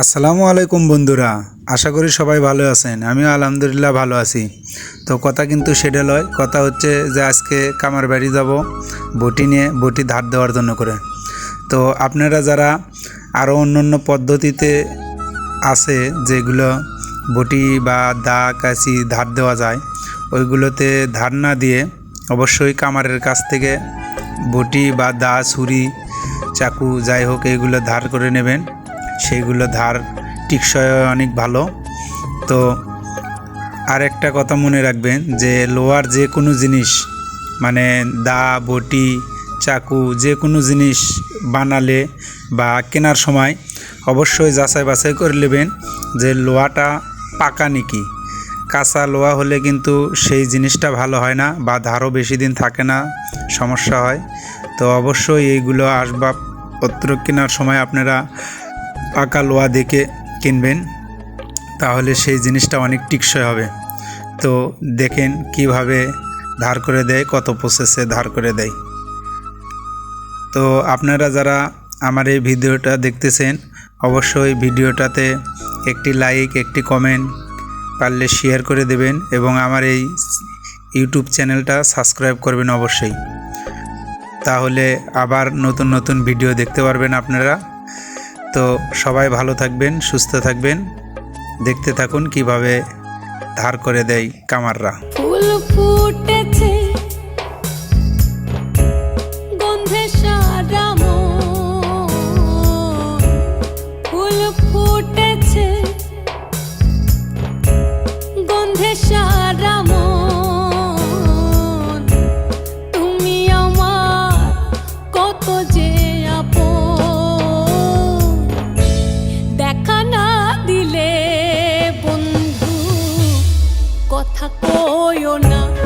আসসালামু আলাইকুম বন্ধুরা, আশা করি সবাই ভালো আছেন। আমিও আলহামদুলিল্লাহ ভালো আছি। তো কথা কিন্তু সেটা লয়, কথা হচ্ছে যে আজকে কামার বাড়ি যাব, বটি নিয়ে, বটি ধার দেওয়ার জন্য করে। তো আপনারা যারা আরও অন্য অন্য পদ্ধতিতে আছে যেগুলো বটি বা দা কাছি ধার দেওয়া যায়, ওইগুলোতে ধার না দিয়ে অবশ্যই কামারের কাছ থেকে বটি বা দা, ছুরি, চাকু, যাই হোক এইগুলো ধার করে নেবেন। সেইগুলো ধার টিকসই অনেক ভালো। তো আর একটা কথা মনে রাখবেন যে লোহার যে কোনো জিনিস মানে দা, বটি, চাকু যে কোনো জিনিস বানালে বা কেনার সময় অবশ্যই যাচাই বাছাই করে নেবেন যে লোহাটা পাকা নাকি। কাঁচা লোহা হলে কিন্তু সেই জিনিসটা ভালো হয় না বা ধারও বেশি দিন থাকে না, সমস্যা হয়। তো অবশ্যই এইগুলো আসবাবপত্র কেনার সময় আপনারা পাকা লোহা দেখে কিনবেন, তাহলে সেই জিনিসটা অনেক টিকসই হবে। তো দেখেন কীভাবে ধার করে দেয়, কত প্রসেসে ধার করে দেয়। তো আপনারা যারা আমার এই ভিডিওটা দেখতেছেন, অবশ্যই ভিডিওটাতে একটি লাইক একটি কমেন্ট পারলে শেয়ার করে দেবেন এবং আমার এই ইউটিউব চ্যানেলটা সাবস্ক্রাইব করবেন অবশ্যই। তাহলে আবার নতুন নতুন ভিডিও দেখতে পারবেন আপনারা। তো সবাই ভালো থাকবেন সুস্থ থাকবেন। দেখতে থাকুন কীভাবে ধার করে দেয় কামাররা। ফুটেছে দিলে বন্ধু কথা কইও না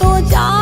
তো যা